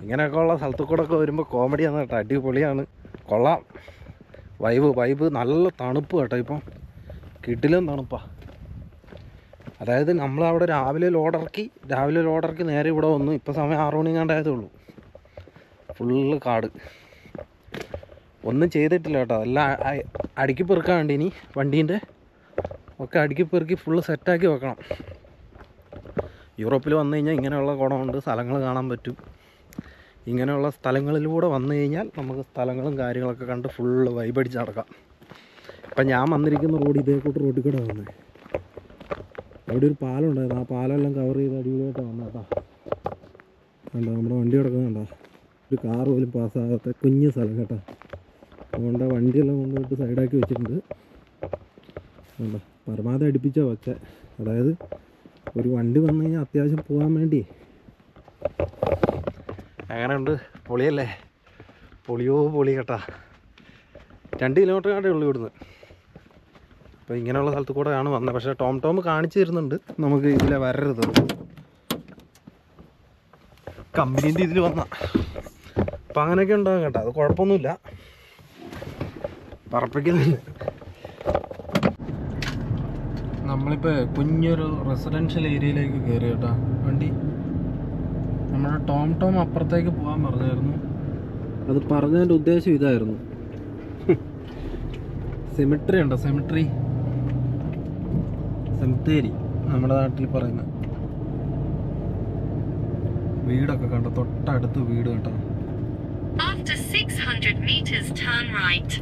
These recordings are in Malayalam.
ഇങ്ങനെയൊക്കെ ഉള്ള സ്ഥലത്തു കൂടെ ഒക്കെ വരുമ്പോൾ കോമഡിയാണ് കേട്ടോ അടിപൊളിയാണ്. കൊള്ളാം. വൈബ് വൈബ് നല്ല തണുപ്പ് കേട്ടോ ഇപ്പം. കിട്ടിലും തണുപ്പാ. അതായത് നമ്മളവിടെ രാവിലെ ലോഡിറക്കി രാവിലെ ലോഡിറക്കി നേരെ ഇവിടെ വന്നു. ഇപ്പം സമയം ആറു മണി കണ്ടായതേ ഉള്ളൂ ഫുള്ള് കാട്. ഒന്നും ചെയ്തിട്ടില്ല കേട്ടോ. എല്ലാം അടുക്കി പെറുക്കാണ്ട് ഇനി വണ്ടീന്റെ ഒക്കെ അടുക്കി പെറുക്കി ഫുള്ള് സെറ്റാക്കി വെക്കണം. യൂറോപ്പിൽ വന്നു കഴിഞ്ഞാൽ ഇങ്ങനെയുള്ള കുടമുണ്ട് സ്ഥലങ്ങൾ കാണാൻ പറ്റും. ഇങ്ങനെയുള്ള സ്ഥലങ്ങളിലൂടെ വന്നു കഴിഞ്ഞാൽ നമുക്ക് സ്ഥലങ്ങളും കാര്യങ്ങളൊക്കെ കണ്ട് ഫുള്ള് വൈബടിച്ച് നടക്കാം. ഇപ്പം ഞാൻ വന്നിരിക്കുന്ന റോഡ് ഇതേ കൂട്ട് റോഡിൽ കൂടെ വന്നത് അവിടെ ഒരു പാലം ഉണ്ടായിരുന്നു. ആ പാലമെല്ലാം കവർ ചെയ്ത് അടിപൊളിയായിട്ട് കേട്ടോ കണ്ടോ? നമ്മുടെ വണ്ടി കിടക്കുന്നുണ്ടോ ഒരു കാർ പോലും പാസ്സാകാത്ത കുഞ്ഞ് സ്ഥലം കേട്ടോ. അതുകൊണ്ട് വണ്ടിയെല്ലാം കൊണ്ടുപോയിട്ട് സൈഡാക്കി വെച്ചിട്ടുണ്ട്. കണ്ടോ? പരമാവധി അടുപ്പിച്ചാൽ പക്ഷേ അതായത് ഒരു വണ്ടി വന്നു കഴിഞ്ഞാൽ അത്യാവശ്യം പോകാൻ വേണ്ടി. എങ്ങനെയുണ്ട് പൊളിയല്ലേ? പൊളിയോ പൊളി കേട്ടാ രണ്ട് കിലോമീറ്റർ കാട്ടേ ഉള്ളൂ ഇവിടുന്ന്. അപ്പോൾ ഇങ്ങനെയുള്ള സ്ഥലത്ത് കൂടെ കൂടെയാണ് വന്നത്. പക്ഷേ ടോം ടോം കാണിച്ചു തരുന്നുണ്ട്. നമുക്ക് ഇതിലെ വരരുത്. കമ്പനീന്റെ ഇതിൽ വന്ന. അപ്പം അങ്ങനെയൊക്കെ ഉണ്ടാകും കേട്ടോ. അത് കുഴപ്പമൊന്നുമില്ല. പറപ്പിക്കുന്നില്ല. നമ്മളിപ്പോൾ കുഞ്ഞൊരു റെസിഡൻഷ്യൽ ഏരിയയിലേക്ക് കയറി കേട്ടോ. വണ്ടി? നമ്മുടെ ടോം ടോം അപ്പുറത്തേക്ക് പോകാൻ പറഞ്ഞായിരുന്നു. അത് പറഞ്ഞതിന്റെ ഉദ്ദേശം ഇതായിരുന്നു. സെമിട്രി ഉണ്ടോ? സെമിട്രി സെമിത്തേരി നമ്മുടെ നാട്ടിൽ പറയുന്ന. വീടൊക്കെ കണ്ടോ തൊട്ടടുത്ത് വീട് കേട്ടോ. After 600 meters, turn right.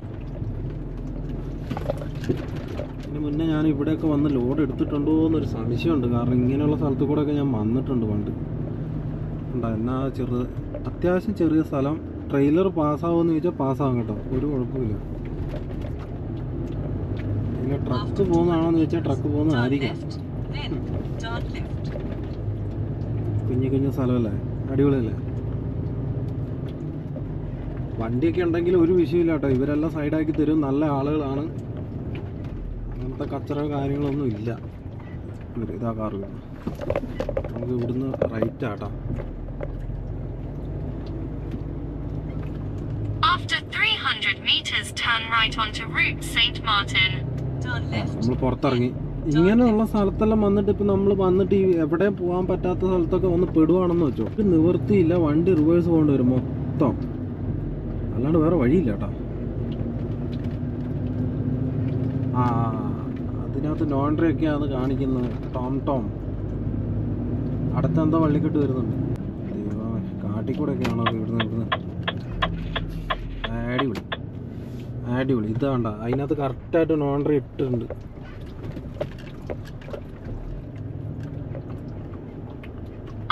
ഇതിന് മുന്നേ ഞാൻ ഇവിടെയൊക്കെ വന്ന് ലോഡ് എടുത്തിട്ടുണ്ടോ എന്നൊരു സംശയമുണ്ട്. കാരണം ഇങ്ങനെയുള്ള സ്ഥലത്തു കൂടെയൊക്കെ ഞാൻ വന്നിട്ടുണ്ട് പണ്ട്. ഉണ്ടോ എന്നാ ചെറു അത്യാവശ്യം ചെറിയ സ്ഥലം. ട്രെയിലർ പാസ്സാവുമെന്ന് ചോദിച്ചാൽ പാസ്സാവും കേട്ടോ. ഒരു കുഴപ്പമില്ല പിന്നെ ട്രക്ക് പോകുന്നതാണോന്ന് ചോദിച്ചാൽ ട്രക്ക് പോകുന്നതായിരിക്കും. കുഞ്ഞു കുഞ്ഞു സ്ഥലമല്ലേ? അടിപൊളിയല്ലേ? വണ്ടിയൊക്കെ ഉണ്ടെങ്കിൽ ഒരു വിഷയമില്ല കേട്ടോ. ഇവരെല്ലാം സൈഡാക്കി തരും. നല്ല ആളുകളാണ്. അങ്ങനത്തെ കച്ചറ കാര്യങ്ങളൊന്നും ഇല്ല. ഇവർ ഇതാ കാറ് നമുക്ക് ഇവിടുന്ന് റൈറ്റ് ആട്ടാ After 300 meters, turn right onto Route St. Martin. Turn left. നമ്മൾ പുറത്തിറങ്ങി. ഇങ്ങനെയുള്ള സ്ഥലത്തെല്ലാം വന്നിട്ട് ഇപ്പം നമ്മൾ വന്നിട്ട് ഈ എവിടെയും പോകാൻ പറ്റാത്ത സ്ഥലത്തൊക്കെ വന്ന് പെടുവാണെന്ന് വെച്ചോ. ഇപ്പം നിവർത്തിയില്ല വണ്ടി റിവേഴ്സ് പോകേണ്ടി വരും മൊത്തം. അല്ലാണ്ട് വേറെ വഴിയില്ല കേട്ടോ ആ. അതിനകത്ത് ലോണ്ടറി ഒക്കെയാണ് കാണിക്കുന്നത്. Tom Tom. അടുത്തെന്തോ വള്ളിക്കെട്ട് വരുന്നുണ്ട്. ദൈവമേ കാട്ടിക്കൂടെയൊക്കെയാണോ ഇവിടുന്ന് ഇവിടുന്ന്? അടിപൊളി. അടിപൊളി. ഇത് വേണ്ട അതിനകത്ത് കറക്റ്റായിട്ട് നോണ്ടറി ഇട്ടിട്ടുണ്ട്.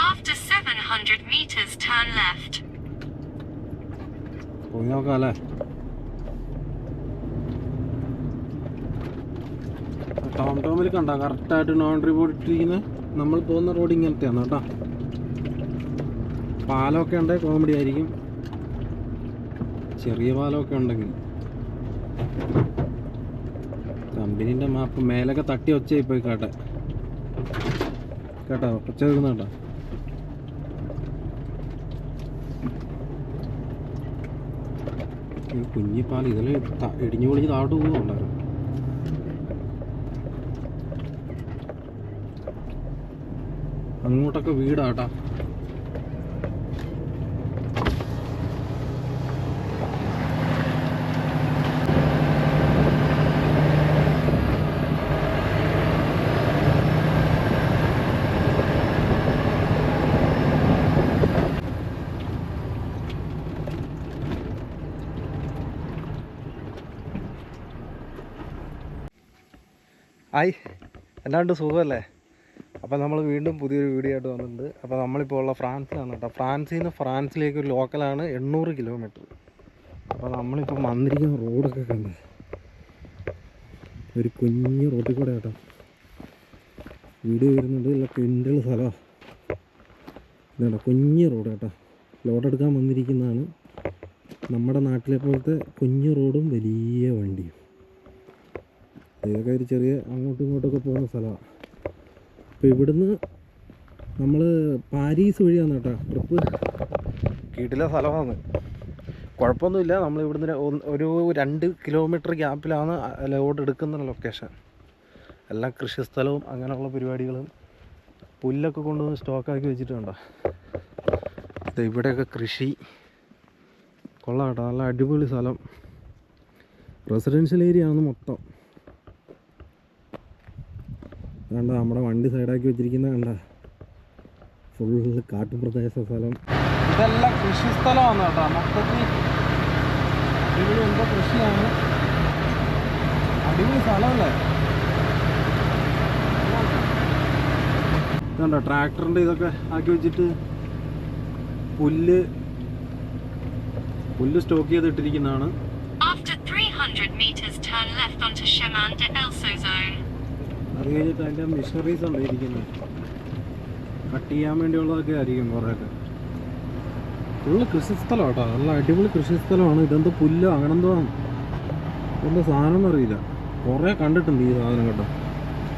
After 700 meters, turn left. പോയി നോക്കാം അല്ലേ ടോം ടോമിൽ കണ്ട? കറക്റ്റായിട്ട് നോൺ ബോർഡ് ഇട്ടിരിക്കുന്നത് നമ്മൾ പോകുന്ന റോഡ് ഇങ്ങനത്തെയാണ് കേട്ടോ. പാലമൊക്കെ ഉണ്ടെങ്കിൽ കോമഡി ആയിരിക്കും. ചെറിയ പാലമൊക്കെ ഉണ്ടെങ്കിൽ. കമ്പനീന്റെ മാപ്പ് മേലൊക്കെ തട്ടി ഒച്ചയായി പോയി കേട്ടെ. കേട്ടോ? ഒച്ച കേൾക്കുന്ന കേട്ടോ. കുഞ്ഞിപ്പാൽ ഇതിൽ ഇടിഞ്ഞു പൊളിഞ്ഞ് താഴോട്ട് പോകുന്നുണ്ടായിരുന്നു അങ്ങോട്ടൊക്കെ വീടാട്ടാ. ഹായ് എന്നാണ്ട് സുഖമല്ലേ? അപ്പോൾ നമ്മൾ വീണ്ടും പുതിയൊരു വീഡിയോ ആയിട്ട് വന്നിട്ടുണ്ട്. അപ്പോൾ നമ്മളിപ്പോൾ ഉള്ള ഫ്രാൻസിലാണ് കേട്ടോ. ഫ്രാൻസിൽ നിന്ന് ഫ്രാൻസിലേക്ക് ഒരു ലോക്കലാണ് എണ്ണൂറ് കിലോമീറ്റർ അപ്പോൾ നമ്മളിപ്പോൾ വന്നിരിക്കുന്ന റോഡൊക്കെ കണ്ട്? ഒരു കുഞ്ഞ് റോഡിൽ കൂടെ കേട്ടോ. വീഡിയോ വരുന്നുണ്ട്. ഇല്ല പെൻഡുള്ള സ്ഥലമാണ് ഇതാട്ടോ കുഞ്ഞ് റോഡ് കേട്ടോ. ലോഡ് എടുക്കാൻ വന്നിരിക്കുന്നതാണ്. നമ്മുടെ നാട്ടിലെ പോലത്തെ കുഞ്ഞു റോഡും വലിയ വണ്ടിയും. ഇതൊക്കെ ഒരു ചെറിയ അങ്ങോട്ടും ഇങ്ങോട്ടൊക്കെ പോകുന്ന സ്ഥലമാണ് അപ്പോൾ ഇവിടുന്ന് നമ്മൾ പാരീസ് വഴിയാണ് കേട്ടോ ട്രിപ്പ് കിടില സ്ഥലമാണ്. കുഴപ്പമൊന്നുമില്ല. നമ്മൾ ഇവിടുന്ന് ഒരു- രണ്ട് കിലോമീറ്റർ ഗ്യാപ്പിലാണ് ലോഡ് എടുക്കുന്ന ലൊക്കേഷൻ എല്ലാം കൃഷിസ്ഥലവും അങ്ങനെയുള്ള പരിപാടികളും പുല്ലൊക്കെ കൊണ്ടുവന്ന് സ്റ്റോക്കാക്കി വെച്ചിട്ടുണ്ടോ. ഇവിടെയൊക്കെ കൃഷി. കൊള്ളാം കേട്ടോ. നല്ല അടിപൊളി സ്ഥലം. റെസിഡൻഷ്യൽ ഏരിയ ആണ് മൊത്തം. കണ്ട നമ്മുടെ വണ്ടി സൈഡാക്കി വെച്ചിരിക്കുന്ന കണ്ട? ഫുള്ള് കാട്ടുപ്രദേശ സ്ഥലം. ഇതെല്ലാം കൃഷി സ്ഥലമാണ് കേട്ടോ. മൊത്തത്തിൽ ഇവിടെ എന്തോ കൃഷിയാണ്. അടിപൊളി സ്ഥലമല്ലേ? ഇതുണ്ടോ ട്രാക്ടറിന്റെ ഇതൊക്കെ ആക്കി വെച്ചിട്ട് പുല്ല് പുല്ല് സ്റ്റോക്ക് ചെയ്തിട്ടിരിക്കുന്നതാണ്. After 300 meters, turn left onto Shemanda Elso zone. അത് കഴിഞ്ഞിട്ട് അതിന്റെ മിഷനറീസ് ഉണ്ട് ഇരിക്കുന്നത്. കട്ട് ചെയ്യാൻ വേണ്ടിയുള്ളതൊക്കെ ആയിരിക്കും കുറേയൊക്കെ. ഫുള്ള് കൃഷിസ്ഥലം കേട്ടോ നല്ല അടിപൊളി കൃഷിസ്ഥലമാണ്. ഇതെന്തോ പുല്ലോ അങ്ങനെന്തോ എന്തോ സാധനം എന്നറിയില്ല കുറേ കണ്ടിട്ടുണ്ട് ഈ സാധനം കേട്ടോ.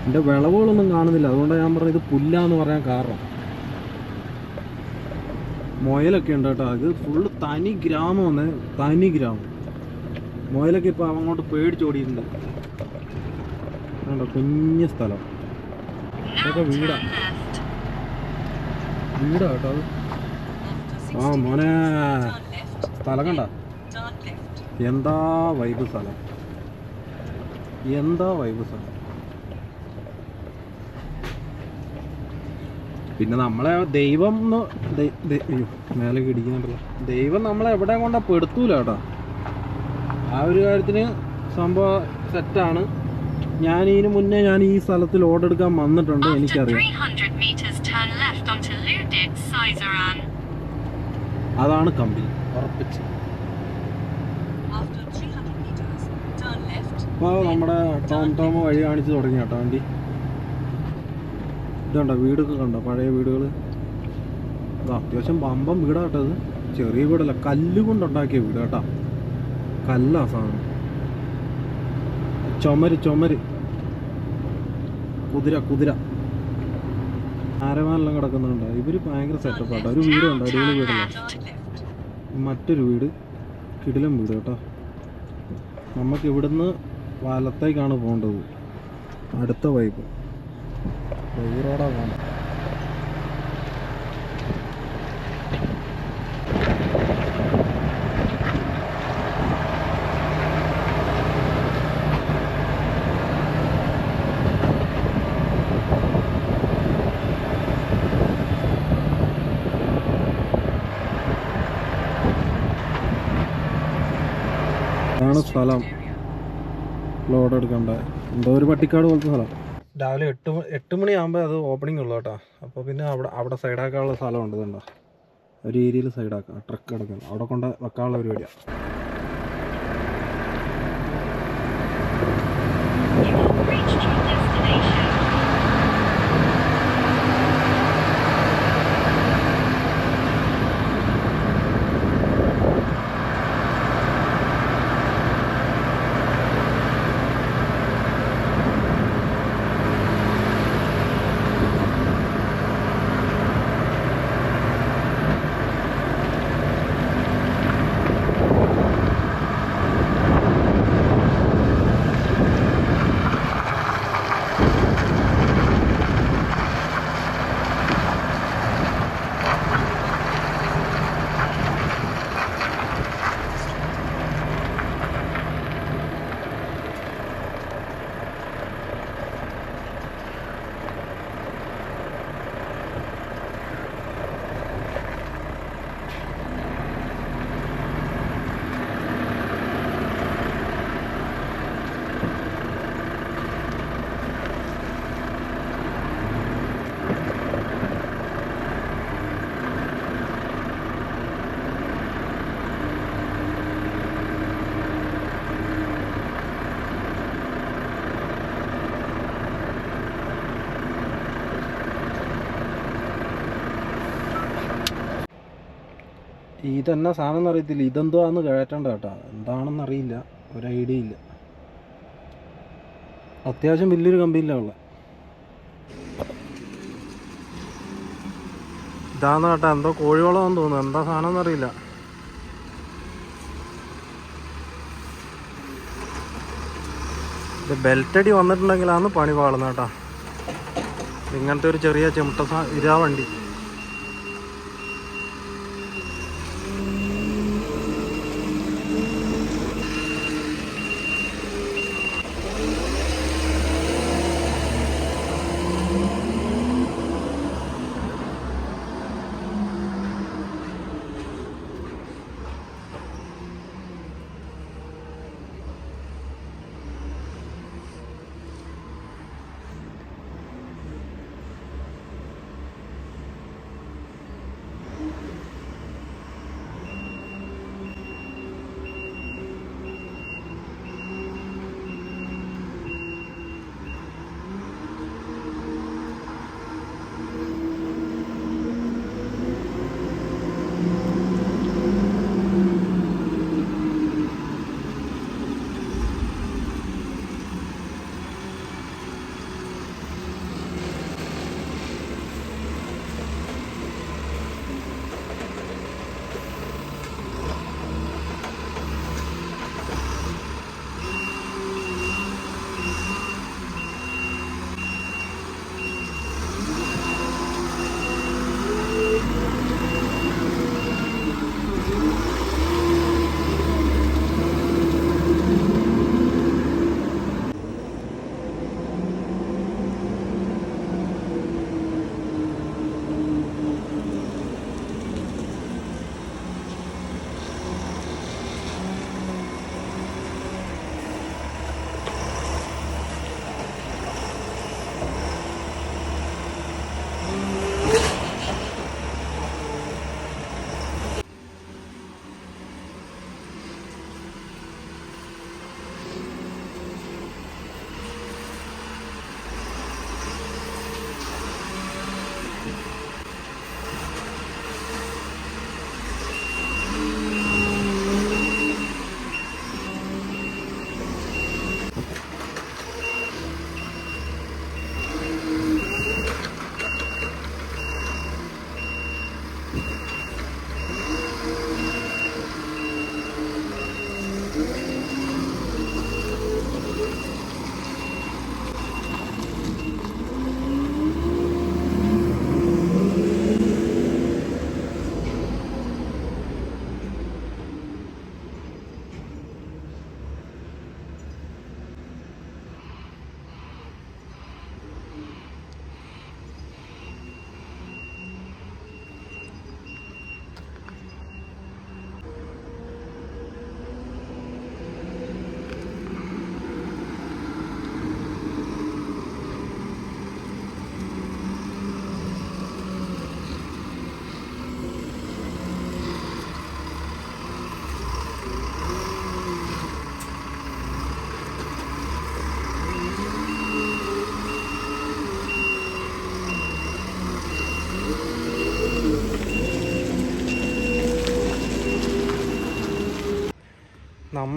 എന്റെ വിളവുകളൊന്നും കാണുന്നില്ല. അതുകൊണ്ടാണ് ഞാൻ പറഞ്ഞത് ഇത് പുല്ലാന്ന് പറയാൻ കാരണം. മുയലൊക്കെ ഉണ്ട് കേട്ടോ. ഇത് ഫുള്ള് തനി ഗ്രാമമാണ്. തനി ഗ്രാമം. മുയലൊക്കെ ഇപ്പോൾ അങ്ങോട്ട് പേടിച്ചോടിയിട്ടുണ്ട് കണ്ടോ? കുഞ്ഞ് സ്ഥലം. ഇതൊക്കെ left. വീടാ കേട്ടോ ആ മോനെ. സ്ഥലം കണ്ട? എന്താ വൈബ് സ്ഥലം? എന്താ വൈബ് സ്ഥലം? പിന്നെ നമ്മളെ ദൈവം എന്ന് മേലെ ഇടിക്കുന്നുണ്ടല്ലോ. ദൈവം നമ്മളെ എവിടെ കൊണ്ടാ പെടുത്തൂല കേട്ടോ. ആ ഒരു കാര്യത്തിന് സംഭവം സെറ്റാണ് ഞാൻ ഇതിന് മുന്നേ ഞാൻ ഈ സ്ഥലത്തിൽ ഓർഡർ എടുക്കാൻ വന്നിട്ടുണ്ട് എനിക്കറിയാം. 300 meters, turn left onto Ludit Sizeran. അതാണ് കമ്പനി ഉറപ്പിച്ച്. After 300 meters, turn left. ഇപ്പോൾ നമ്മുടെ ടോം ടോം വഴി കാണിച്ച് തുടങ്ങി കേട്ടോ വണ്ടി. ഇതുണ്ടോ വീടൊക്കെ കണ്ടോ പഴയ വീടുകൾ അത് അത്യാവശ്യം പമ്പം വീടാട്ടോ ഇത്. ചെറിയ വീടല്ല കല്ല് കൊണ്ടുണ്ടാക്കിയ വീട് കേട്ടോ. കല്ലാ സാധനം. ചുമര് ചുമര്. കുതിര കുതിര. ആരവാനെല്ലാം കിടക്കുന്നുണ്ട്. ഇവർ ഭയങ്കര സെറ്റപ്പാട്ടോ. ഒരു വീട് ഉണ്ട് അടിപൊളി വീടല്ല. മറ്റൊരു വീട് കിടിലം വീട് കേട്ടോ. നമുക്ക് ഇവിടുന്ന് വലത്തേക്കാണ് പോകേണ്ടത്. അടുത്ത വൈപ്പ് ഈ റോഡാ പോകേണ്ടത് ഇതാണ് സ്ഥലം. ലോഡ് എടുക്കണ്ട? എന്തോ ഒരു പട്ടിക്കാട് പോലത്തെ സ്ഥലം. രാവിലെ എട്ട് എട്ട് മണിയാകുമ്പോൾ അത് ഓപ്പണിംഗ് ഉള്ളു കേട്ടോ. അപ്പോൾ പിന്നെ അവിടെ അവിടെ സൈഡാക്കാനുള്ള സ്ഥലമുണ്ട് ഇതുണ്ടോ ഒരു ഏരിയയിൽ സൈഡാക്കാം ട്രക്ക് എടുക്കണം. അവിടെ കൊണ്ട് വെക്കാനുള്ള പരിപാടിയാണ് ഇതെന്നാ സാധനം എന്ന് അറിയത്തില്ല ഇതെന്തുവാന്ന് കേട്ടണ്ട കേട്ടോ. എന്താണെന്ന് അറിയില്ല. ഒരു ഐഡിയ ഇല്ല. അത്യാവശ്യം വലിയൊരു കമ്പനിയിലാണ് ഉള്ളത് ഇതാന്ന് കേട്ടോ എന്തോ കോഴിവളമെന്ന് തോന്നുന്നു. എന്താ സാധനം എന്നറിയില്ല. ഇത് ബെൽറ്റടി വന്നിട്ടുണ്ടെങ്കിലാണ് പണി പാളുന്നത് കേട്ടോ. ഇങ്ങനത്തെ ഒരു ചെറിയ ചിമട്ട ഇരാ വണ്ടി.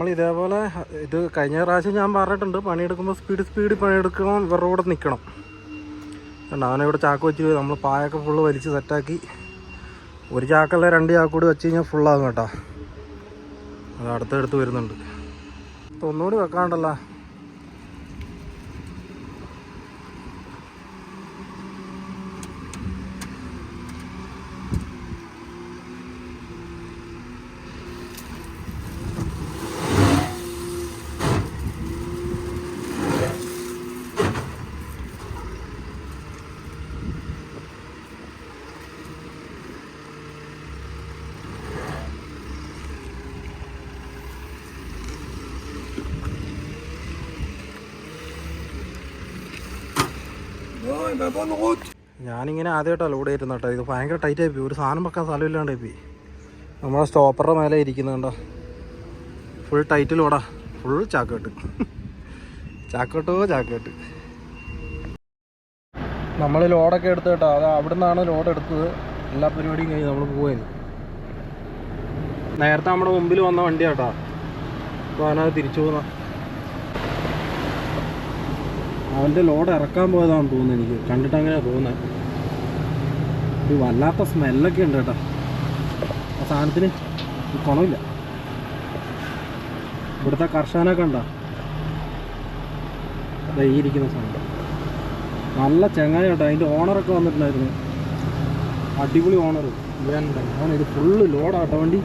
നമ്മൾ ഇതേപോലെ ഇത് കഴിഞ്ഞ പ്രാവശ്യം ഞാൻ പറഞ്ഞിട്ടുണ്ട് പണിയെടുക്കുമ്പോൾ സ്പീഡ് സ്പീഡിൽ പണിയെടുക്കണം ഇവരുടെ കൂടെ നിൽക്കണം കണ്ടോ അവനെ ഇവിടെ ചാക്ക് വെച്ച് നമ്മൾ പായൊക്കെ ഫുള്ള് വലിച്ച് സെറ്റാക്കി. ഒരു ചാക്കല്ല രണ്ട് ചാക്ക് കൂടി വെച്ച് കഴിഞ്ഞാൽ ഫുള്ളാകും കേട്ടോ. അത് അടുത്തടുത്ത് വരുന്നുണ്ട്. ഒന്നുകൂടി വെക്കാണ്ടല്ലോ. ഞാനിങ്ങനെ ആദ്യമായിട്ടാണ് ലോഡ് ചെയ്യുന്നത് കേട്ടോ. ഇത് ഭയങ്കര ടൈറ്റ് ആയിപ്പോയി ഒരു സാധനം വെക്കാൻ സ്ഥലമില്ലാണ്ട് പോയി. നമ്മളെ സ്റ്റോപ്പറുടെ മേലെ ഇരിക്കുന്നത് കണ്ടോ? ഫുൾ ടൈറ്റ് ലോഡാ ഫുൾ ചാക്കോട്ട്. ചാക്കോട്ടോ ചാക്കോട്ട്. നമ്മൾ ലോഡൊക്കെ എടുത്ത് കേട്ടോ. അത് അവിടെ നിന്നാണ് ലോഡ് എടുത്തത്. എല്ലാ പരിപാടിയും കഴിഞ്ഞ് നമ്മൾ പോയത്. നേരത്തെ നമ്മുടെ മുമ്പിൽ വന്ന വണ്ടി കേട്ടോ. അപ്പോൾ അതിനകത്ത് തിരിച്ചു പോകുന്ന അവന്റെ ലോഡ് ഇറക്കാൻ പോയതാണെന്ന് തോന്നുന്നത് എനിക്ക്. കണ്ടിട്ട് അങ്ങനെ തോന്നുന്നത് ഒരു വല്ലാത്ത സ്മെല്ലൊക്കെ ഉണ്ട് കേട്ടോ. ആ സാധനത്തിന് കുണമില്ല ഇവിടുത്തെ കർഷകനൊക്കെ ഉണ്ടോ ഈ ഇരിക്കുന്ന സാധനം. നല്ല ചെങ്ങായ കേട്ടോ. അതിന്റെ ഓണറൊക്കെ വന്നിട്ടുണ്ടായിരുന്നു. അടിപൊളി ഓണർ വേണ്ട അവൻ ഇത് ഫുള്ള് ലോഡാട്ടോ വണ്ടി.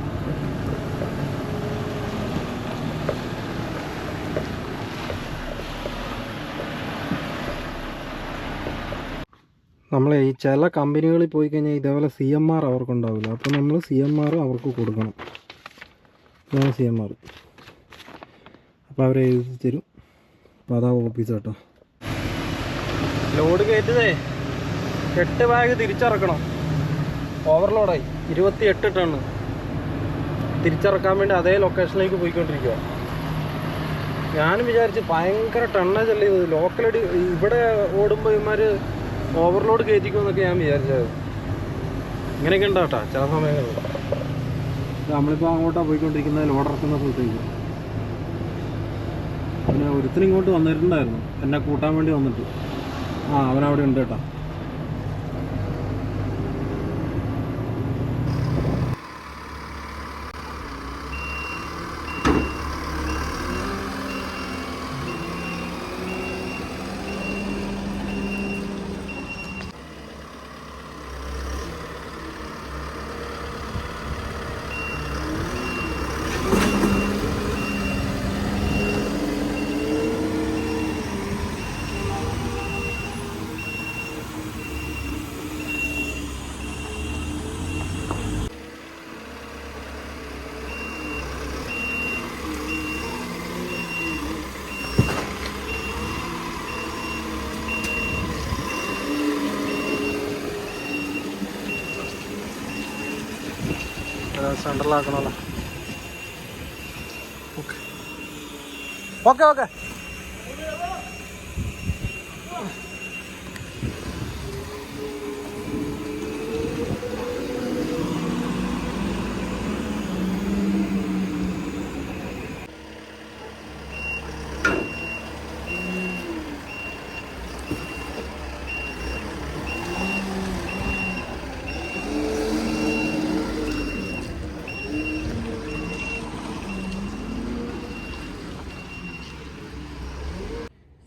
നമ്മൾ ഈ ചില കമ്പനികളിൽ പോയി കഴിഞ്ഞാൽ ഇതേപോലെ സി എം ആർ അവർക്കുണ്ടാവില്ല. അപ്പോൾ നമ്മൾ സി എം ആർ അവർക്ക് കൊടുക്കണം. ഞാൻ സി എം ആർ അപ്പോൾ അവരെ എഴുതി തരും. അപ്പോൾ അതാ ഓഫീസ് കേട്ടോ ലോഡ് കയറ്റതേ എട്ട് ബാഗ് തിരിച്ചിറക്കണം. ഓവർലോഡായി ഇരുപത്തി എട്ട് ടൺ തിരിച്ചിറക്കാൻ വേണ്ടി അതേ ലൊക്കേഷനിലേക്ക് പോയിക്കൊണ്ടിരിക്കുക ഞാനും വിചാരിച്ച് ഭയങ്കര ടണ്ണേജ് അല്ലേ ലോക്കലടി ഇവിടെ ഓടുമ്പോൾ ഇവന്മാർ ഓവർലോഡ് കയറ്റിക്കുമെന്നൊക്കെ ഞാൻ വിചാരിച്ചത്. ഇങ്ങനെയൊക്കെ ഉണ്ടാ കേട്ടോ ചില സമയങ്ങളിൽ. നമ്മളിപ്പോൾ അങ്ങോട്ടാണ് പോയിക്കൊണ്ടിരിക്കുന്നത് ലോഡ് ഇറക്കുന്ന സ്ഥലത്തേക്ക്. പിന്നെ ഒരുത്തനും ഇങ്ങോട്ട് വന്നിട്ടുണ്ടായിരുന്നു. എന്നെ കൂട്ടാൻ വേണ്ടി വന്നിട്ട്. ആ അവനവിടെ ഉണ്ട് കേട്ടോ. സെൻട്രലാക്കണമല്ലോ ഓക്കെ ഓക്കെ ഓക്കെ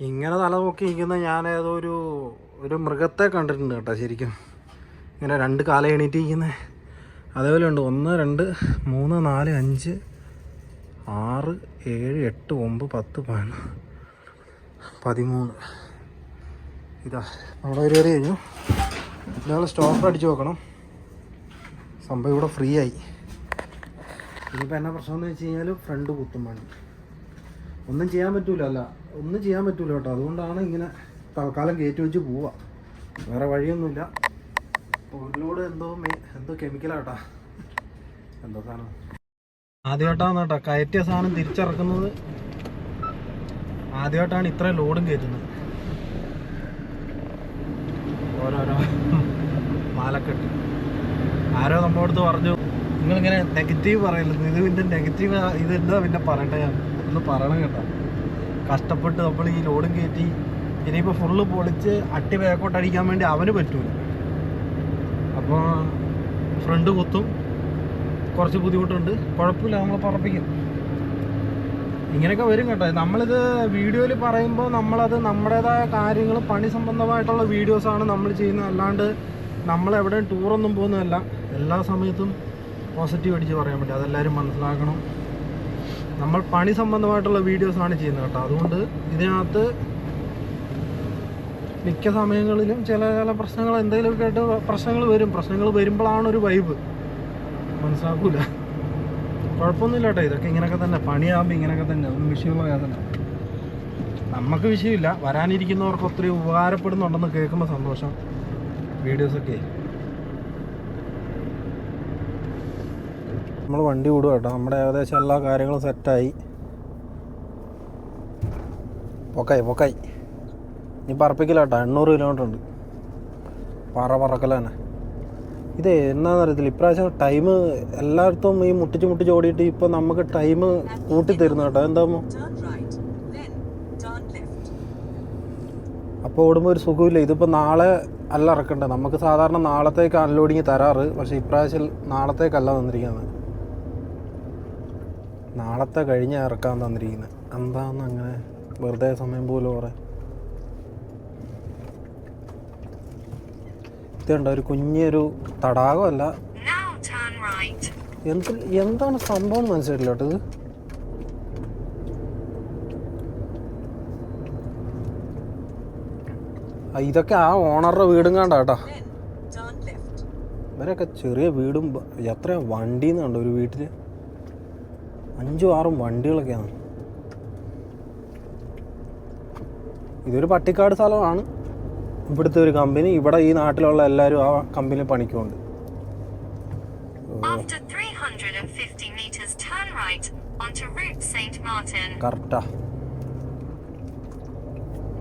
ഇങ്ങനെ തല നോക്കി നിൽക്കുന്ന ഞാൻ ഏതോ ഒരു ഒരു മൃഗത്തെ കണ്ടിട്ടുണ്ട് കേട്ടോ ശരിക്കും. ഇങ്ങനെ രണ്ട് കാല എണീറ്റ് ഇരിക്കുന്നത് അതേപോലെ ഉണ്ട്. ഒന്ന് രണ്ട് മൂന്ന് നാല് അഞ്ച് ആറ് ഏഴ് എട്ട് ഒമ്പത് പത്ത് പതിനൊന്ന് പതിമൂന്ന്. ഇതാ നമ്മുടെ പരിപാടി കഴിഞ്ഞു. ഇയാൾ സ്റ്റോപ്പ് അടിച്ച് നോക്കണം സംഭവം ഇവിടെ ഫ്രീ ആയി. ഇനിയിപ്പോൾ എന്നാ പ്രശ്നം എന്ന് വെച്ച് കഴിഞ്ഞാൽ ഫ്രണ്ട് കുത്തും ഒന്നും ചെയ്യാൻ പറ്റൂല അല്ല. ഒന്നും ചെയ്യാൻ പറ്റൂല കേട്ടോ. അതുകൊണ്ടാണ് ഇങ്ങനെ തൽക്കാലം കയറ്റി വെച്ച് പോവുക വേറെ വഴിയൊന്നുമില്ല. ഉള്ളിലൂടെ എന്തോ എന്തോ കെമിക്കലാട്ടാ എന്തോ സാധനം? ആദ്യമായിട്ടാണ് കേട്ടോ കയറ്റിയ സാധനം തിരിച്ചിറക്കുന്നത്. ആദ്യമായിട്ടാണ് ഇത്രയും ലോഡും കയറ്റുന്നത്. ഓരോരോ മാലക്കെട്ട്. ആരോ നമ്മുടെ അടുത്ത് പറഞ്ഞു നിങ്ങളിങ്ങനെ നെഗറ്റീവ് പറയല്ലോ? ഇത് പിന്നെ നെഗറ്റീവ് ഇത് എന്താ പിന്നെ പറയട്ടെ? ഞാൻ ഒന്ന് പറയണം കേട്ടോ. കഷ്ടപ്പെട്ട് നമ്മൾ ഈ ലോഡും കയറ്റി ഇനിയിപ്പോൾ ഫുള്ള് പൊളിച്ച് അട്ടി ബാക്കോട്ട് അടിക്കാൻ വേണ്ടി അവന് പറ്റൂല. അപ്പോൾ ഫ്രണ്ട് കുത്തും. കുറച്ച് ബുദ്ധിമുട്ടുണ്ട്. കുഴപ്പമില്ല നമ്മൾ പറപ്പിക്കും. ഇങ്ങനെയൊക്കെ വരും കേട്ടോ. നമ്മളിത് വീഡിയോയിൽ പറയുമ്പോൾ നമ്മളത് നമ്മുടേതായ കാര്യങ്ങൾ പണി സംബന്ധമായിട്ടുള്ള വീഡിയോസാണ് നമ്മൾ ചെയ്യുന്നത്. അല്ലാണ്ട് നമ്മൾ എവിടെയും ടൂറൊന്നും പോകുന്നതല്ല. എല്ലാ സമയത്തും പോസിറ്റീവ് അടിച്ച് പറയാൻ പറ്റും. അതെല്ലാവരും മനസ്സിലാക്കണം. നമ്മൾ പണി സംബന്ധമായിട്ടുള്ള വീഡിയോസാണ് ചെയ്യുന്നത് കേട്ടോ. അതുകൊണ്ട് ഇതിനകത്ത് മിക്ക സമയങ്ങളിലും ചില ചില പ്രശ്നങ്ങൾ എന്തെങ്കിലുമൊക്കെ ആയിട്ട് പ്രശ്നങ്ങൾ വരും. പ്രശ്നങ്ങൾ വരുമ്പോഴാണ് ഒരു വൈബ് മനസ്സിലാക്കൂല. കുഴപ്പമൊന്നുമില്ല കേട്ടോ. ഇതൊക്കെ ഇങ്ങനെയൊക്കെ തന്നെ. പണിയാകുമ്പോൾ ഇങ്ങനെയൊക്കെ തന്നെ. ഒന്നും വിഷയമുള്ള കാര്യം നമുക്ക് വിഷയമില്ല. വരാനിരിക്കുന്നവർക്ക് ഒത്തിരി ഉപകാരപ്പെടുന്നുണ്ടെന്ന് കേൾക്കുമ്പോൾ സന്തോഷം. വീഡിയോസൊക്കെ. നമ്മൾ വണ്ടി വിടുക കേട്ടോ. നമ്മുടെ ഏകദേശം എല്ലാ കാര്യങ്ങളും സെറ്റായി. പൊക്കായി പൊക്കായി. ഇനി പറപ്പിക്കില്ല കേട്ടോ. എണ്ണൂറ് കിലോമീറ്റർ ഉണ്ട്. പറ പറക്കല തന്നെ. ഇത് എന്താണെന്ന് അറിയത്തില്ല. ഇപ്രാവശ്യം ടൈം എല്ലായിടത്തും ഈ മുട്ടിച്ച് മുട്ടിച്ച് ഓടിയിട്ട് ഇപ്പം നമുക്ക് ടൈം കൂട്ടി. തരുന്നു കേട്ടോ എന്താകുമ്പോൾ. അപ്പോൾ ഓടുമ്പോൾ ഒരു സുഖമില്ല ഇതിപ്പോൾ നാളെ അല്ല ഇറക്കണ്ടേ? നമുക്ക് സാധാരണ നാളത്തേക്ക് അൺലോഡിങ് തരാറ്. പക്ഷേ ഇപ്രാവശ്യം നാളത്തേക്കല്ല തന്നിരിക്കുന്നത്. നാളത്തെ കഴിഞ്ഞ ഇറക്കാൻ തന്നിരിക്കുന്നത് എന്താന്ന് അങ്ങനെ വെറുതെ സമയം പോലും കുറേ ഇതുണ്ട് ഒരു കുഞ്ഞൊരു തടാകമല്ല. എന്ത് എന്താണ് സംഭവം എന്ന് മനസ്സിലായിട്ടില്ല കേട്ടോ ഇതൊക്കെ ആ ഓണറുടെ വീടും കണ്ട കേട്ടോ. Then turn left. ഇവരൊക്കെ ചെറിയ വീടും എത്ര വണ്ടിന്ന് കണ്ടോ ഒരു വീട്ടിൽ അഞ്ചും ആറും വണ്ടികളൊക്കെയാണ്. ഇതൊരു പട്ടിക്കാട് സ്ഥലമാണ്. ഇവിടുത്തെ ഒരു കമ്പനി. ഇവിടെ ഈ നാട്ടിലുള്ള എല്ലാവരും ആ കമ്പനി പണിക്കുണ്ട് After 350 meters, turn right onto Route St. Martin. കറക്റ്റാ.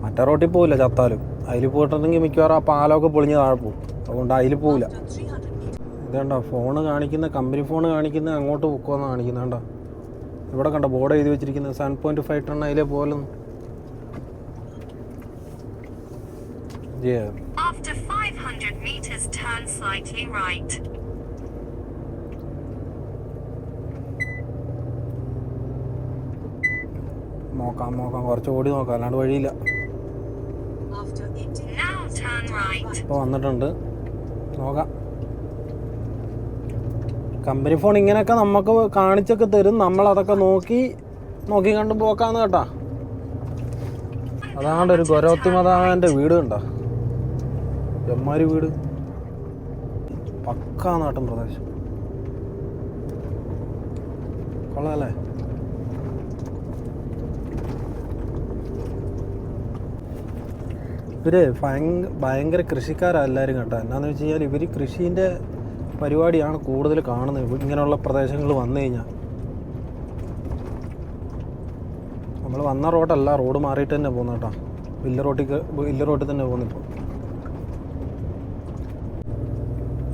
മറ്റേ റോട്ടിൽ പോവില്ല ചത്താലും. അതിൽ പോയിട്ടുണ്ടെങ്കിൽ മിക്കവാറും ആ പാലമൊക്കെ പൊളിഞ്ഞ് താഴെ പോകും. അതുകൊണ്ട് അതിൽ പോവില്ല. After 300 ഇതേണ്ട ഫോണ് കാണിക്കുന്ന കമ്പനി ഫോണ് കാണിക്കുന്ന അങ്ങോട്ട് പൊക്കോന്ന് കാണിക്കുന്ന ഇവിടെ കണ്ട ബോർഡ് എഴുതി വെച്ചിരിക്കുന്നത്. സെവൻ പോയിന്റ് ഫൈവ് ടൺ അതിലെ പോലും. After 500 meters, turn slightly right. നോക്കാം നോക്കാം. കുറച്ച് ഓടി നോക്കാം. അല്ലാണ്ട് വഴിയില്ല. After 80 Now turn right. ഇപ്പോൾ വന്നിട്ടുണ്ട്. നോക്കാം. കമ്പനി ഫോൺ ഇങ്ങനെയൊക്കെ നമുക്ക് കാണിച്ചൊക്കെ തരും. നമ്മൾ അതൊക്കെ നോക്കി നോക്കി കണ്ട് പോക്കാന്ന് കേട്ടാ. അതാണ്ട് ഒരു ഗൊരോത്തിമതാന്റെ വീട് കണ്ടോ. എമ്മാരി വീട്. പക്കാ നാട്ടിൻ പ്രദേശം. കൊള്ളാല്ലേ? ഇവർ ഭയങ്കര കൃഷിക്കാരാ എല്ലാവരും കേട്ടോ. എന്നാന്ന് വെച്ച് കഴിഞ്ഞാൽ ഇവർ കൃഷീന്റെ പരിപാടിയാണ് കൂടുതൽ കാണുന്നത്. ഇങ്ങനെയുള്ള പ്രദേശങ്ങൾ വന്നു കഴിഞ്ഞാൽ നമ്മൾ വന്ന റോഡല്ല റോഡ് മാറിയിട്ട് തന്നെ പോകുന്ന കേട്ടോ. വലിയ റോട്ടിൽ വലിയ റോട്ടിൽ തന്നെ പോകുന്നിപ്പോൾ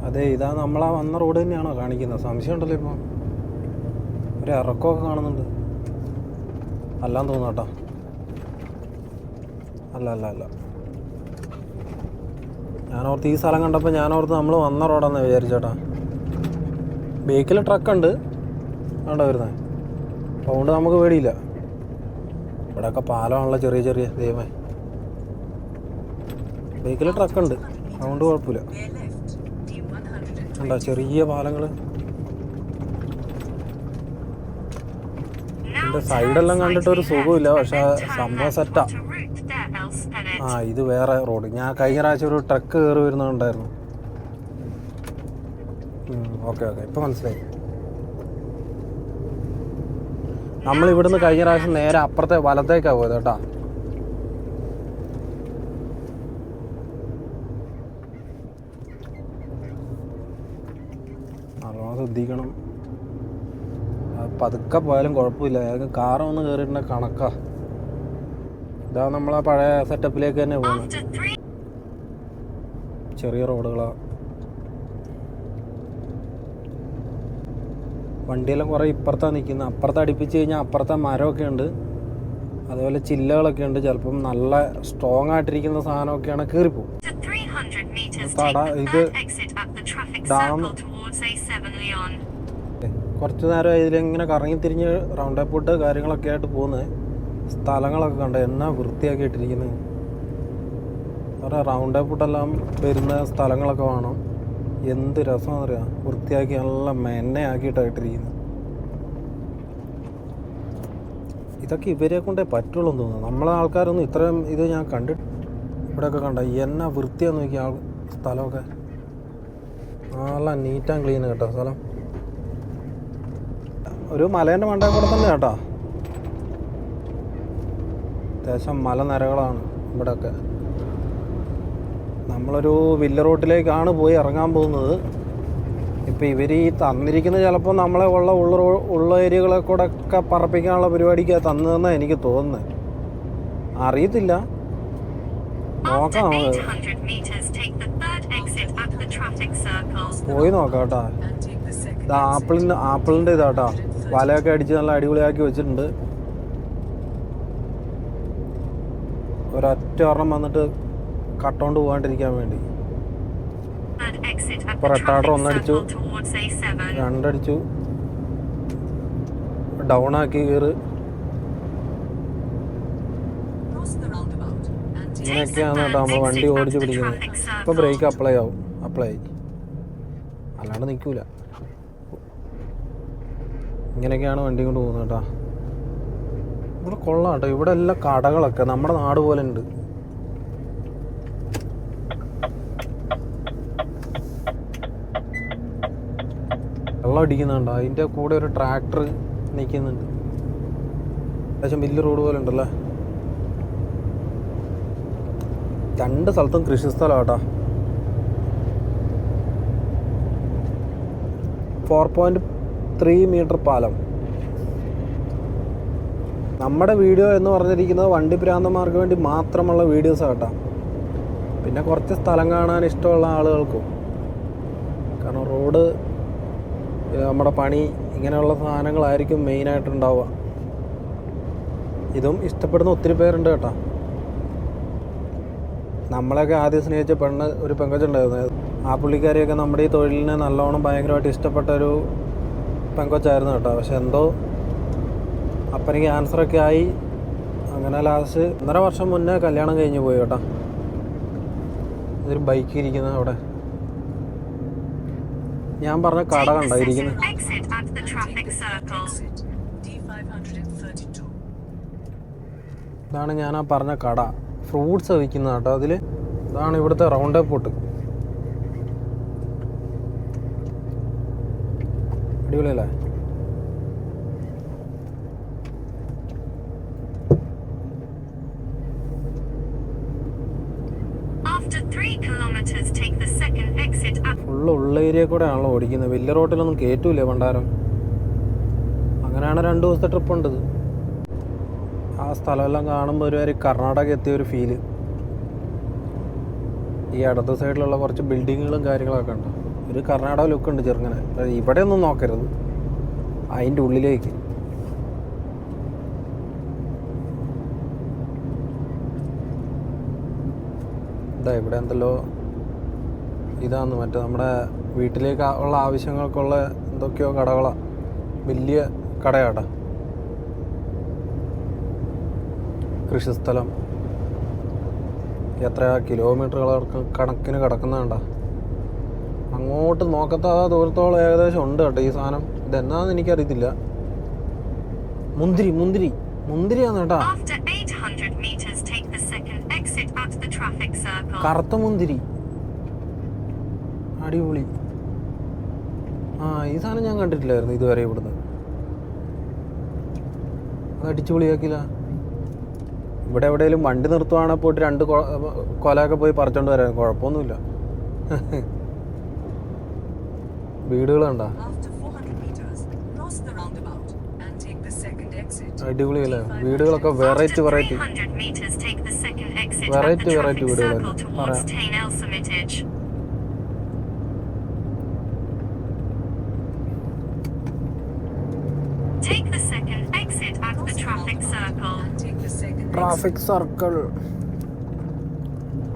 അതെ ഇതാ നമ്മളാ വന്ന റോഡ് തന്നെയാണോ കാണിക്കുന്നത്. സംശയം ഉണ്ടല്ലോ ഇപ്പോൾ ഒരു ഇറക്കമൊക്കെ കാണുന്നുണ്ട്. അല്ലാന്ന് തോന്നുന്നു കേട്ടോ. അല്ല അല്ല അല്ല. ഞാനോർത്ത് ഈ സ്ഥലം കണ്ടപ്പോൾ ഞാനോർത്ത് നമ്മൾ വന്ന റോഡാന്ന് വിചാരിച്ചേട്ടാ. ബേക്കിൽ ട്രക്കുണ്ട്. വേണ്ട വരുന്നത് അതുകൊണ്ട് നമുക്ക് പേടിയില്ല. ഇവിടെയൊക്കെ പാലമാണല്ലോ ചെറിയ ചെറിയ ദൈവമേ. ബേക്കിൽ ട്രക്കുണ്ട്. അതുകൊണ്ട് കുഴപ്പമില്ല. bear left. D120. കണ്ടോ ചെറിയ പാലങ്ങൾ സൈഡെല്ലാം കണ്ടിട്ട് ഒരു സുഖമില്ല. പക്ഷെ സംഭവം left സെറ്റാ onto Route Der Elspenet. ആ ഇത് വേറെ റോഡ്. ഞാൻ കഴിഞ്ഞ പ്രാവശ്യം ഒരു ട്രക്ക് കയറി വരുന്നുണ്ടായിരുന്നു. ഓക്കെ ഓക്കെ ഇപ്പം മനസ്സിലായി. നമ്മൾ ഇവിടുന്ന് കഴിഞ്ഞ പ്രാവശ്യം നേരെ അപ്പുറത്തെ വലത്തേക്കാണ് പോയത് കേട്ടാ. ശ്രദ്ധിക്കണം. പതുക്കെ പോയാലും കുഴപ്പമില്ല. കാറൊന്ന് കയറിയിട്ടുണ്ടെങ്കിൽ കണക്കാ. ഇതാ നമ്മളെ പഴയ സെറ്റപ്പിലേക്ക് തന്നെ പോകുന്നത് ചെറിയ റോഡുകളാ. വണ്ടിയെല്ലാം കുറേ ഇപ്പുറത്താണ് നിൽക്കുന്നത് അപ്പുറത്ത് അടുപ്പിച്ച് കഴിഞ്ഞാൽ അപ്പുറത്തെ മരമൊക്കെ ഉണ്ട്. അതുപോലെ ചില്ലകളൊക്കെ ഉണ്ട്. ചിലപ്പം നല്ല സ്ട്രോങ് ആയിട്ടിരിക്കുന്ന സാധനമൊക്കെയാണ് കീറിപ്പോവും. To 300 meters, Tada, take the ഇത് dam exit at the traffic down. circle towards A7 Leon. കുറച്ച് നേരം ഇതിലിങ്ങനെ കറങ്ങി തിരിഞ്ഞ് റൗണ്ട് അപ്പോട്ട് കാര്യങ്ങളൊക്കെ ആയിട്ട് പോകുന്നത് സ്ഥലങ്ങളൊക്കെ കണ്ട? എന്നാ വൃത്തിയാക്കി ഇട്ടിരിക്കുന്നത് കുറേ റൗണ്ട് അപ്പോട്ടെല്ലാം വരുന്ന സ്ഥലങ്ങളൊക്കെ വേണം. എന്ത് രസമാണെന്നറിയാം വൃത്തിയാക്കി നല്ല മെന്നയാക്കിയിട്ടാണ് ഇട്ടിരിക്കുന്നത് ഇതൊക്കെ ഇവരെ കൊണ്ടേ പറ്റുള്ളൂ എന്ന് തോന്നുന്നു. നമ്മളെ ആൾക്കാരൊന്നും ഇത്രയും ഇത് ഞാൻ കണ്ടിട്ട് ഇവിടെയൊക്കെ കണ്ട? എന്നാ വൃത്തിയാന്ന് നോക്കിയ ആൾ സ്ഥലമൊക്കെ. നല്ല നീറ്റ് ആൻഡ് ക്ലീൻ കേട്ടോ സ്ഥലം. ഒരു മലേന്റെ മണ്ടേ കൂടെ തന്നെ കേട്ടോ. അത്യാവശ്യം മലനിരകളാണ് ഇവിടെയൊക്കെ. നമ്മളൊരു വില്ല റോട്ടിലേക്കാണ് പോയി ഇറങ്ങാൻ പോകുന്നത്. ഇപ്പം ഇവർ ഈ തന്നിരിക്കുന്നത് ചിലപ്പോൾ നമ്മളെ ഉള്ള ഉള്ള ഉള്ള ഏരിയകളെ കൂടെ ഒക്കെ പറപ്പിക്കാനുള്ള പരിപാടിക്ക് തന്നതെന്നാണ് എനിക്ക് തോന്നുന്നത് അറിയത്തില്ല. നോക്കാം നമുക്ക്. 800 meters, take the third exit at the traffic circle. പോയി നോക്കാം കേട്ടോ. ഇത് ആപ്പിളിന്റെ ആപ്പിളിന്റെ ഇതാട്ടോ വലയൊക്കെ അടിച്ച് നല്ല അടിപൊളിയാക്കി വെച്ചിട്ടുണ്ട്. ഒരൊറ്റ ഒരെണ്ണം വന്നിട്ട് കട്ടോണ്ട് പോകാണ്ടിരിക്കാൻ വേണ്ടി. ഇപ്പോൾ റെട്ടാർഡർ ഒന്നടിച്ചു. circle towards A7. രണ്ടടിച്ചു. ഡൗൺ ആക്കി കയറ് ഇങ്ങനെയൊക്കെയാണ് കേട്ടോ നമ്മൾ വണ്ടി ഓടിച്ച് പിടിക്കുന്നത് ഇപ്പോൾ ബ്രേക്ക് അപ്ലൈ ആവും. അപ്ലൈ അല്ലാണ്ട് നിൽക്കൂല. ഇങ്ങനെയൊക്കെയാണ് വണ്ടി കൊണ്ട് പോകുന്നത് കേട്ടോ. ഇവിടെ കൊള്ളാം കേട്ടോ ഇവിടെ എല്ലാം കടകളൊക്കെ നമ്മുടെ നാട് പോലെ ഉണ്ട്. വെള്ളം അടിക്കുന്നുണ്ട്? അതിന്റെ കൂടെ ഒരു ട്രാക്ടർ നിൽക്കുന്നുണ്ട്. അത്യാവശ്യം വലിയ റോഡ് പോലെ ഉണ്ടല്ലേ? രണ്ട് സ്ഥലത്തും കൃഷി കേട്ടോ ഫോർ പോയിന്റ് ത്രീ മീറ്റർ പാലം. നമ്മുടെ വീഡിയോ എന്ന് പറഞ്ഞിരിക്കുന്നത് വണ്ടി ഭ്രാന്തന്മാർക്ക് വേണ്ടി മാത്രമുള്ള വീഡിയോസ് കേട്ടോ. പിന്നെ കുറച്ച് സ്ഥലം കാണാൻ ഇഷ്ടമുള്ള ആളുകൾക്കും. കാരണം റോഡ് നമ്മുടെ പണി ഇങ്ങനെയുള്ള സാധനങ്ങളായിരിക്കും മെയിനായിട്ടുണ്ടാവുക ഇതും ഇഷ്ടപ്പെടുന്ന ഒത്തിരി പേരുണ്ട് കേട്ടോ. നമ്മളൊക്കെ ആദ്യം സ്നേഹിച്ച പെണ്ണ് ഒരു പെങ്കൊച്ചുണ്ടായിരുന്നു ആ പുള്ളിക്കാരിയൊക്കെ നമ്മുടെ ഈ തൊഴിലിനെ നല്ലോണം ഭയങ്കരമായിട്ട് ഇഷ്ടപ്പെട്ട ഒരു പെങ്കൊച്ചായിരുന്നു കേട്ടോ. പക്ഷെ എന്തോ അപ്പന് ക്യാൻസറൊക്കെ ആയി. അങ്ങനെ ലാസ്റ്റ് ഒന്നര വർഷം മുന്നേ കല്യാണം കഴിഞ്ഞ് പോയി കേട്ടോ. ഇതൊരു ബൈക്ക് ഇരിക്കുന്ന അവിടെ. ഞാൻ പറഞ്ഞ കട കണ്ടോ? ഇരിക്കുന്നത് second exit at the and traffic take the third circle. exit. D532. ഇതാണ് ഞാൻ ആ പറഞ്ഞ കട. ഫ്രൂട്ട്സ് വിൽക്കുന്ന കേട്ടോ അതിൽ ഇതാണ് ഇവിടുത്തെ റൗണ്ട് പൊട്ട് അടിപൊളിയല്ലേ After three kilometers, take the second exit at full ഉള്ള ഏരിയ കൂടെ ആണല്ലോ ഓടിക്കുന്നത്. വലിയ റോട്ടിലൊന്നും കയറ്റൂലേ പണ്ടാരം അങ്ങനെയാണ് രണ്ട് ദിവസത്തെ ട്രിപ്പ് ഉണ്ടത്. ആ സ്ഥലമെല്ലാം കാണുമ്പോൾ ഒരു ഒരു കർണാടക എത്തിയ ഒരു ഫീൽ ഈ അടുത്ത സൈഡിലുള്ള കുറച്ച് ബിൽഡിങ്ങുകളും കാര്യങ്ങളൊക്കെ ഉണ്ട് ഒരു കർണാടക ലുക്ക് ഉണ്ട് ചെറുങ്ങനെ. ഇവിടെ ഒന്നും നോക്കരുത്. അതിന്റെ ഉള്ളിലേക്ക്. ഇതാ ഇവിടെ എന്തല്ലോ ഇതാന്ന് മറ്റേ നമ്മുടെ വീട്ടിലേക്ക് ഉള്ള ആവശ്യങ്ങൾക്കുള്ള എന്തൊക്കെയോ കടകളാണ് വലിയ കടയാടാ. കൃഷിസ്ഥലം എത്ര കിലോമീറ്ററുകൾ കണക്കിന് കിടക്കുന്നുണ്ട അങ്ങോട്ട് നോക്കത്ത ദൂരത്തോളം ഏകദേശം ഉണ്ട് കേട്ടോ ഈ സാധനം. ഇതെന്നാന്ന് എനിക്കറിയത്തില്ല. മുന്തിരി മുന്തിരി. മുന്തിരിയാന്ന് കേട്ടാ. കറുത്ത മുന്തിരി. അടിപൊളി. ആ ഈ സാധനം ഞാൻ കണ്ടിട്ടില്ലായിരുന്നു ഇതുവരെ ഇവിടുന്ന്. അത് അടിച്ചുപൊളിയാക്കില്ല ഇവിടെ എവിടെയെങ്കിലും വണ്ടി നിർത്തുവാണെങ്കിൽ പോയിട്ട് രണ്ട് കൊലയൊക്കെ പോയി പറിച്ചോണ്ട് വരാൻ കുഴപ്പമൊന്നുമില്ല. വീടുകൾ കണ്ടാ? 400 meters, cross the roundabout and take the second exit. അടിപൊളിയല്ലേ? വീടുകളൊക്കെ variety After variety 300 meters, take the second exit Variety, variety traffic വീടുകളാണ്. പറയാം. Take the second exit at the traffic circle. And take the second exit. Traffic circle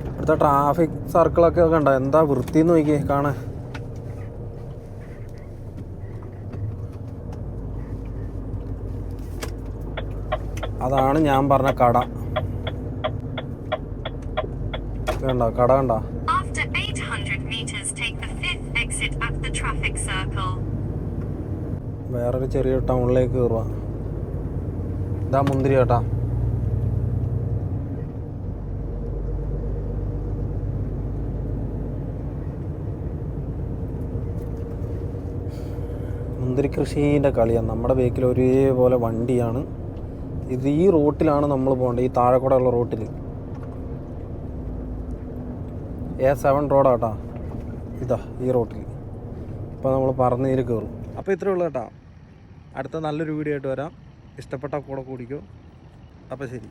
ഇവിടുത്തെ ട്രാഫിക് സർക്കിളൊക്കെ കണ്ട എന്താ വൃത്തി നോക്കി കാണാൻ അതാണ് ഞാൻ പറഞ്ഞ കട കണ്ട കട കണ്ട After 800 meters, take the fifth exit at the traffic circle. വേറൊരു ചെറിയ ടൗണിലേക്ക് കയറുക ഇതാ മുന്തിരി കേട്ടാ മുന്തിരി കൃഷീന്റെ കളിയാണ് നമ്മുടെ ബേക്കിൽ ഒരേപോലെ വണ്ടിയാണ്. ഇത് ഈ റൂട്ടിലാണ് നമ്മൾ പോകേണ്ടത്. ഈ താഴെ കൂടെ ഉള്ള റൂട്ടിൽ എ സെവൻ റോഡാട്ടാ ഇതാ ഈ റോട്ടിൽ ഇപ്പോൾ നമ്മൾ പറന്നീര് കയറും അപ്പോൾ ഇത്രയേ ഉള്ളൂ കേട്ടോ. അടുത്ത നല്ലൊരു വീഡിയോ ആയിട്ട് വരാം. ഇഷ്ടപ്പെട്ട കൂടെ കൂടിക്കോ. അപ്പോൾ ശരി.